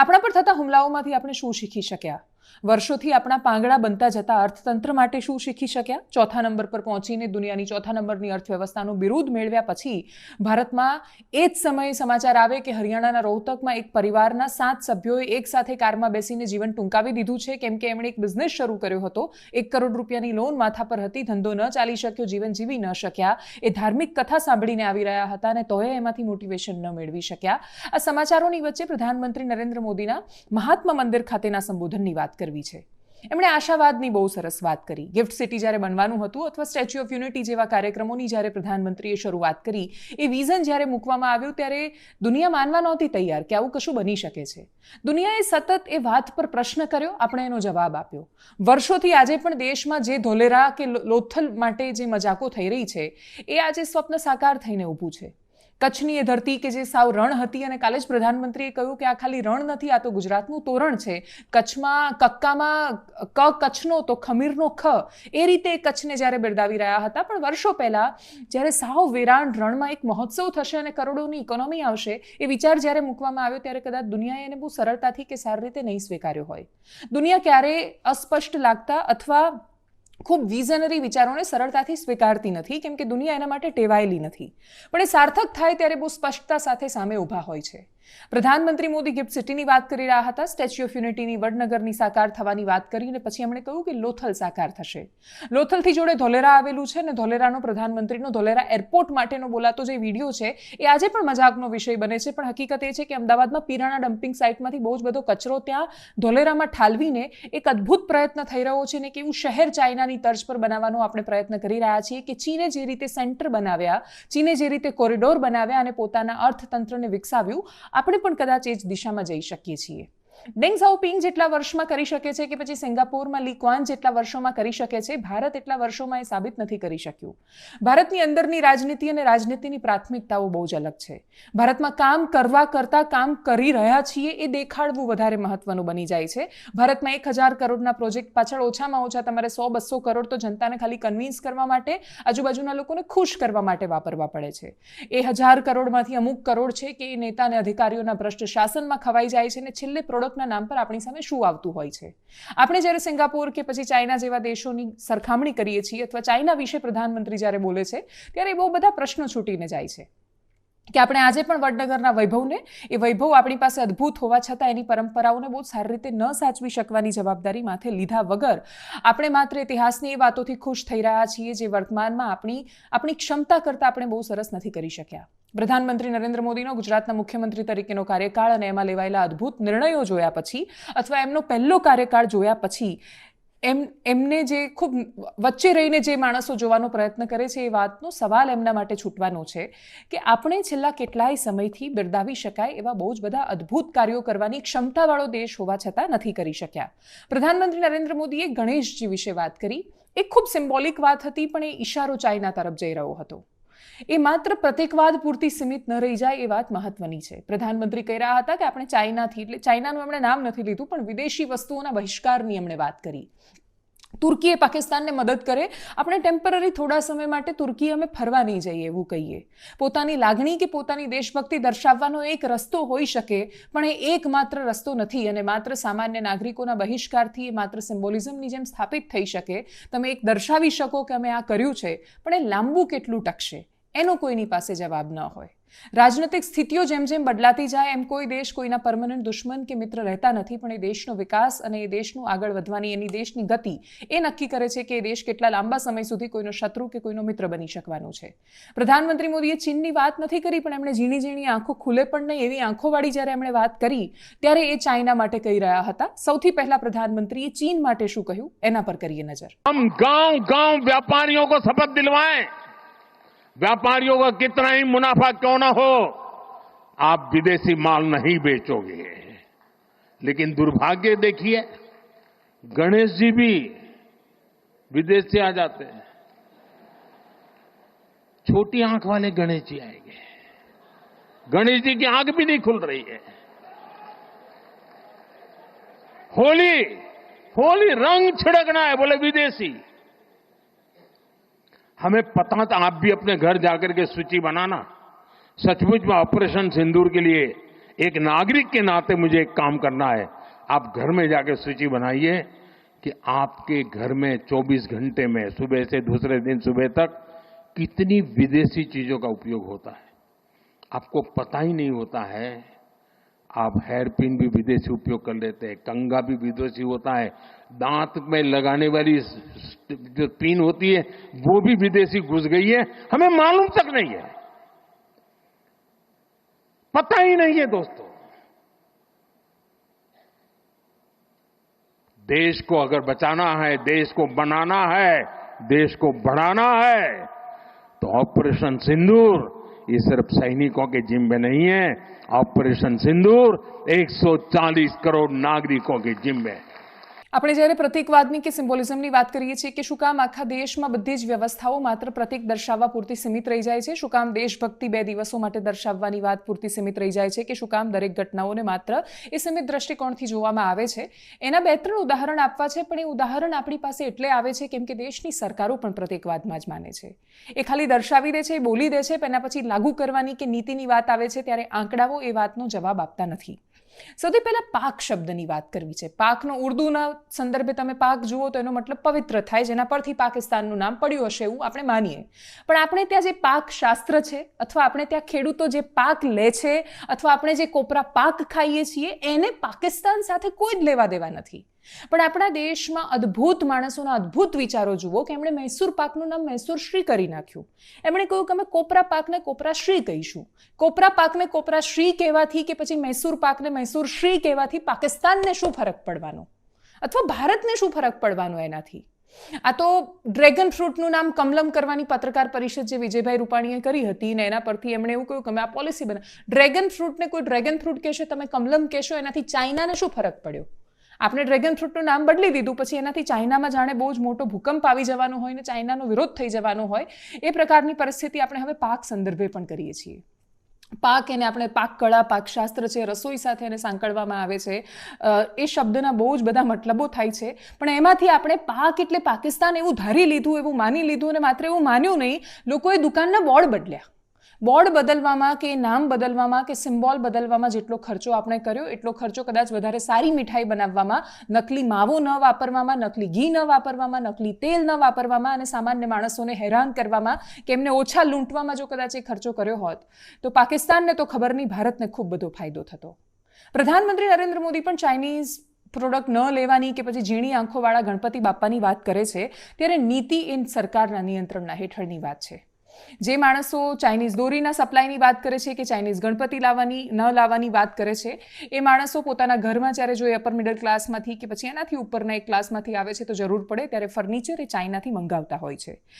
આપણા પર થતા હુમલાઓમાંથી આપણે શું શીખી શક્યા? વર્ષોથી આપણા પાંગડા બનતા જતા અર્થતંત્ર માટે શું શીખી શક્યા? ચોથા નંબર પર પહોંચીને દુનિયાની ચોથા નંબરની અર્થવ્યવસ્થાનું બિરુદ મેળવ્યા પછી ભારતમાં એ જ સમયે સમાચાર આવે કે હરિયાણાના રોહતકમાં એક પરિવારના સાત સભ્યોએ એક સાથે કારમાં બેસીને જીવન ટૂંકાવી દીધું છે. કેમ કે એમણે એક બિઝનેસ શરૂ કર્યો હતો. એક કરોડ રૂપિયાની લોન માથા પર હતી. ધંધો ન ચાલી શક્યો, જીવન જીવી ન શક્યા. એ ધાર્મિક કથા સાંભળીને આવી રહ્યા હતા અને તોય એમાંથી મોટિવેશન ન મેળવી શક્યા. આ સમાચારોની વચ્ચે પ્રધાનમંત્રી નરેન્દ્ર મોદીના મહાત્મા મંદિર ખાતેના સંબોધનની વાત કરવી છે. એમણે આશાવાદની બહુ સરસ વાત કરી. ગિફ્ટ સિટી જ્યારે બનવાનું હતું અથવા સ્ટેચ્યુ ઓફ યુનિટી જેવા કાર્યક્રમોની જ્યારે પ્રધાનમંત્રીએ શરૂઆત કરી, એ વિઝન જ્યારે મૂકવામાં આવ્યું ત્યારે દુનિયા માનવા નહોતી તૈયાર કે આવું કશું બની શકે છે. દુનિયાએ સતત એ વાત પર પ્રશ્ન કર્યો, આપણે એનો જવાબ આપ્યો. વર્ષોથી આજે પણ દેશમાં જે ધોલેરા કે લોથલ માટે જે મજાકો થઈ રહી છે, એ આજે સ્વપ્ન સાકાર થઈને ઊભું છે. કચ્છની એ ધરતી કે જે સાવ રણ હતી અને કાલે જ પ્રધાનમંત્રીએ કહ્યું કે આ ખાલી રણ નથી, આ તો ગુજરાતનું તોરણ છે. કચ્છમાં કક્કામાં ક, કચ્છનો તો ખમીરનો ખ, એ રીતે કચ્છને જ્યારે બિરદાવી રહ્યા હતા, પણ વર્ષો પહેલાં જ્યારે સાવ વેરાણ રણમાં એક મહોત્સવ થશે અને કરોડોની ઇકોનોમી આવશે, એ વિચાર જ્યારે મૂકવામાં આવ્યો ત્યારે કદાચ દુનિયાએ એને બહુ સરળતાથી કે સારી રીતે નહીં સ્વીકાર્યો હોય. દુનિયા ક્યારેય અસ્પષ્ટ લાગતા અથવા ખૂબ વિઝનરી વિચારોને સરળતાથી સ્વીકારતી નથી, કેમ કે દુનિયા એના માટે ટેવાયેલી નથી. પણ એ સાર્થક થાય ત્યારે બહુ સ્પષ્ટતા સાથે સામે ઊભા હોય છે. પ્રધાનમંત્રી મોદી ગિફ્ટ સિટીની વાત કરી રહ્યા હતા. સ્ટેચ્યુ ઓફ યુનિટીની વડનગરની સાકાર થવાની વાત કરી અને પછી એમણે કહ્યું કે લોથલ સાકાર થશે. લોથલથી જોડે ધોલેરા આવેલું છે અને ધોલેરાનો પ્રધાનમંત્રીનો ધોલેરા એરપોર્ટ માટેનો બોલાતો જે વીડિયો છે એ આજે પણ મજાકનો વિષય બને છે. પણ હકીકત એ છે કે અમદાવાદમાં પીરાણા ડમ્પિંગ સાઇટમાંથી બહુ જ બધો કચરો ત્યાં ધોલેરામાં ઠાલવીને એક અદ્ભુત પ્રયત્ન થઈ રહ્યો છે ને કે એવું શહેર ચાઇનાની તર્જ પર બનાવવાનો આપણે પ્રયત્ન કરી રહ્યા છીએ કે ચીને જે રીતે સેન્ટર બનાવ્યા, ચીને જે રીતે કોરિડોર બનાવ્યા અને પોતાના અર્થતંત્રને વિકસાવ્યું આપણે પણ કદાચ એ જ દિશામાં જઈ શકીએ છીએ. ડેંગ ઝાઓપિંગ જેટલા વર્ષમાં કરી શકે છે કે પછી સિંગાપોરમાં લીક્વાન જેટલા વર્ષોમાં કરી શકે છે, ભારત એટલા વર્ષોમાં એ સાબિત નથી કરી શક્યું. ભારતની અંદરની રાજનીતિ અને રાજનીતિની પ્રાથમિકતાઓ બહુ જ અલગ છે. ભારતમાં કામ કરવા કરતાં કામ કરી રહ્યા છીએ એ દેખાડવું વધારે મહત્વનું બની જાય છે. ભારતમાં એક હજાર કરોડના પ્રોજેક્ટ પાછળ ઓછામાં ઓછા તમારે સો બસો કરોડ તો જનતાને ખાલી કન્વિન્સ કરવા માટે, આજુબાજુના લોકોને ખુશ કરવા માટે વાપરવા પડે છે. એ હજાર કરોડમાંથી અમુક કરોડ છે કે એ નેતા અને અધિકારીઓના ભ્રષ્ટ શાસનમાં ખવાઈ જાય છે અને છેલ્લે પ્રોડક્ટના નામ પર આપણી સામે શું આવતું હોય છે? આપણે જ્યારે સિંગાપોર કે પછી ચાઇના જેવા દેશોની સરખામણી કરીએ છીએ અથવા ચાઇના વિશે પ્રધાનમંત્રી જ્યારે બોલે છે, ત્યારે બહુ બધા પ્રશ્નો છૂટીને જાય છે. કે આપણે આજે પણ વડનગરના વૈભવને, એ વૈભવ આપણી પાસે અદ્ભુત હોવા છતાં એની પરંપરાઓને બહુ સારી રીતે ન સાચવી શકવાની જવાબદારી માથે લીધા વગર, આપણે માત્ર ઇતિહાસની એ વાતોથી ખુશ થઈ રહ્યા છીએ જે વર્તમાનમાં આપણી આપણી ક્ષમતા કરતાં આપણે બહુ સરસ નથી કરી શક્યા. પ્રધાનમંત્રી નરેન્દ્ર મોદીનો ગુજરાતના મુખ્યમંત્રી તરીકેનો કાર્યકાળ અને એમાં લેવાયેલા અદ્ભુત નિર્ણયો જોયા પછી અથવા એમનો પહેલો કાર્યકાળ જોયા પછી એમ, એમને જે ખૂબ વચ્ચે રહીને જે માણસો જોવાનો પ્રયત્ન કરે છે એ વાતનો સવાલ એમના માટે છૂટવાનો છે કે આપણે છેલ્લા કેટલાય સમયથી બિરદાવી શકાય એવા બહુ જ બધા અદ્ભુત કાર્યો કરવાની ક્ષમતાવાળો દેશ હોવા છતાં નથી કરી શક્યા. પ્રધાનમંત્રી નરેન્દ્ર મોદીએ ગણેશજી વિશે વાત કરી. એ ખૂબ સિમ્બોલિક વાત હતી, પણ એ ઈશારો ચાઇના તરફ જઈ રહ્યો હતો. એ માત્ર પ્રતિકવાદ પૂરતી સીમિત ન રહી જાય એ વાત મહત્વની છે. પ્રધાનમંત્રી કહી રહ્યા હતા કે આપણે ચાઇનાથી, એટલે ચાઇનાનું એમણે નામ નથી લીધું, પણ વિદેશી વસ્તુઓના બહિષ્કારની એમણે વાત કરી. તુર્કીએ પાકિસ્તાનને મદદ કરે. આપણે ટેમ્પરરી થોડા સમય માટે તુર્કી અમે ફરવા નહીં જઈએ એવું કહીએ. પોતાની લાગણી કે પોતાની દેશભક્તિ દર્શાવવાનો એક રસ્તો હોઈ શકે, પણ એ એકમાત્ર રસ્તો નથી અને માત્ર સામાન્ય નાગરિકોના બહિષ્કારથી એ માત્ર સિમ્બોલિઝમની જેમ સ્થાપિત થઈ શકે. તમે એક દર્શાવી શકો કે અમે આ કર્યું છે, પણ એ લાંબુ કેટલું ટકશે? એનો કોઈની પાસે જવાબ ન હોય. રાજનૈતિક સ્થિતિઓ જેમ જેમ બદલાતી જાય, એમ કોઈ દેશ કોઈના પરમનન્ટ દુશ્મન કે મિત્ર રહેતા નથી, પણ એ દેશનો વિકાસ અને એ દેશનું આગળ વધવાની, એની દેશની ગતિ એ નક્કી કરે છે કે એ દેશ કેટલા લાંબા સમય સુધી કોઈનો શત્રુ કે કોઈનો મિત્ર બની શકવાનો છે. પ્રધાનમંત્રી મોદીએ ચીનની વાત નથી કરી, પણ એમણે ઝીણી ઝીણી આંખો ખુલે પણ નહીં એવી આંખોવાળી જ્યારે એમણે વાત કરી, ત્યારે એ ચાઇના માટે કહી રહ્યા હતા. સૌથી પહેલા પ્રધાનમંત્રીએ ચીન માટે શું કહ્યું? એના પર કરીએ નજર. હમ ગાંવ વ્યાપારીઓ શપથ દિલવાએ व्यापारियों का कितना ही मुनाफा क्यों ना हो, आप विदेशी माल नहीं बेचोगे। लेकिन दुर्भाग्य देखिए, गणेश जी भी विदेश से आ जाते हैं। छोटी आँख वाले गणेश जी आएँगे। गणेश जी की आँख भी नहीं खुल रही है। होली होली रंग छिड़कना है, बोले विदेशी। हमें पता था आप भी अपने घर जाकर के सूची बनाना। सचमुच में ऑपरेशन सिंदूर के लिए एक नागरिक के नाते मुझे एक काम करना है। आप घर में जाकर सूची बनाइए कि आपके घर में 24 घंटे में सुबह से दूसरे दिन सुबह तक कितनी विदेशी चीज़ों का उपयोग होता है। आपको पता ही नहीं होता है आप हेयर पिन भी विदेशी उपयोग कर लेते हैं, कंगा भी विदेशी होता है, दांत में लगाने वाली जो पिन होती है, वो भी विदेशी घुस गई है, हमें मालूम तक नहीं है। पता ही नहीं है दोस्तों। देश को अगर बचाना है, देश को बनाना है, देश को बढ़ाना है तो ऑपरेशन सिंदूर, ये सिर्फ़ सैनिकों के जिम में नहीं है ऑपरेशन सिंदूर 140 करोड़ नागरिकों के जिम में है આપણે જ્યારે પ્રતિકવાદની કે સિમ્બોલિઝમની વાત કરીએ છીએ કે શું કામ આખા દેશમાં બધી જ વ્યવસ્થાઓ માત્ર પ્રતિક દર્શાવવા પૂરતી સીમિત રહી જાય છે? શું કામ દેશભક્તિ બે દિવસો માટે દર્શાવવાની વાત પૂરતી સીમિત રહી જાય છે કે શું કામ દરેક ઘટનાઓને માત્ર એ સીમિત દ્રષ્ટિકોણથી જોવામાં આવે છે? એના બે ત્રણ ઉદાહરણ આપવા છે, પણ એ ઉદાહરણ આપણી પાસે એટલે આવે છે કેમ કે દેશની સરકારો પણ પ્રતિકવાદમાં જ માને છે. એ ખાલી દર્શાવી દે છે, એ બોલી દે છે, પણ એના પછી લાગુ કરવાની કે નીતિની વાત આવે છે ત્યારે આંકડાઓ એ વાતનો જવાબ આપતા નથી. સૌથી પહેલાં પાક શબ્દની વાત કરવી છે. પાકનો ઉર્દુના સંદર્ભે તમે પાક જુઓ તો એનો મતલબ પવિત્ર થાય, જેના પરથી પાકિસ્તાનનું નામ પડ્યું હશે એવું આપણે માનીએ. પણ આપણે ત્યાં જે પાક શાસ્ત્ર છે, અથવા આપણે ત્યાં ખેડૂતો જે પાક લે છે, અથવા આપણે જે કોપરા પાક ખાઈએ છીએ, એને પાકિસ્તાન સાથે કોઈ જ લેવા દેવા નથી. પણ આપણા દેશમાં અદ્ભુત માણસોના અદ્ભુત વિચારો જુઓ કે એમણે મૈસૂર પાકનું નામ મૈસૂર શ્રી કરી નાખ્યું. એમણે કહ્યું કે અમે કોપરા પાકને કોપરા શ્રી કહીશું. કોપરા પાકને કોપરા શ્રી કહેવાથી કે પછી મૈસૂર પાકને મૈસૂર શ્રી કહેવાથી પાકિસ્તાનને શું ફરક પડવાનો? અથવા ભારતને શું ફરક પડવાનો એનાથી? આ તો ડ્રેગન ફ્રૂટનું નામ કમલમ કરવાની પત્રકાર પરિષદ જે વિજયભાઈ રૂપાણીએ કરી હતી ને એના પરથી એમણે એવું કહ્યું કે આ પોલિસી બના ડ્રેગન ફ્રૂટને કોઈ ડ્રેગન ફ્રૂટ કહેશો, તમે કમલમ કહેશો, એનાથી ચાઇનાને શું ફરક પડ્યો? આપણે ડ્રેગન ફ્રૂટનું નામ બદલી દીધું, પછી એનાથી ચાઇનામાં જાણે બહુ જ મોટો ભૂકંપ આવી જવાનો હોય ને ચાઇનાનો વિરોધ થઈ જવાનો હોય, એ પ્રકારની પરિસ્થિતિ આપણે હવે પાક સંદર્ભે પણ કરીએ છીએ. પાક એને આપણે પાક કળા, પાકશાસ્ત્ર છે, રસોઈ સાથે એને સાંકળવામાં આવે છે. એ શબ્દના બહુ જ બધા મતલબો થાય છે. પણ એમાંથી આપણે પાક એટલે પાકિસ્તાન એવું ધારી લીધું, એવું માની લીધું અને માત્ર એવું માન્યું નહીં, લોકોએ દુકાનના બોર્ડ બદલ્યા. બોર્ડ બદલવામાં કે નામ બદલવામાં કે સિમ્બોલ બદલવામાં જેટલો ખર્ચો આપણે કર્યો, એટલો ખર્ચો કદાચ વધારે સારી મીઠાઈ બનાવવામાં, નકલી માવો ન વાપરવામાં, નકલી ઘી ન વાપરવામાં, નકલી તેલ ન વાપરવામાં અને સામાન્ય માણસોને હેરાન કરવામાં કે એમને ઓછા લૂંટવામાં જો કદાચ એ ખર્ચો કર્યો હોત. તો પાકિસ્તાનને તો ખબર નહીં, ભારતને ખૂબ બધો ફાયદો થતો. પ્રધાનમંત્રી નરેન્દ્ર મોદી પણ ચાઇનીઝ પ્રોડક્ટ ન લેવાની કે પછી ઝીણી આંખોવાળા ગણપતિ બાપાની વાત કરે છે, ત્યારે નીતિ એ સરકારના નિયંત્રણના હેઠળની વાત છે. જે માણસો ચાઇનીઝ દોરીના સપ્લાયની વાત કરે છે કે ચાઇનીઝ ગણપતિ લાવવાની, ન લાવવાની વાત કરે છે, એ માણસો પોતાના ઘરમાં જ્યારે જો એ અપર મિડલ ક્લાસમાંથી કે પછી એનાથી ઉપરના એક ક્લાસમાંથી આવે છે તો જરૂર પડે ત્યારે ફર્નિચર એ ચાઇનાથી મંગાવતા હોય છે.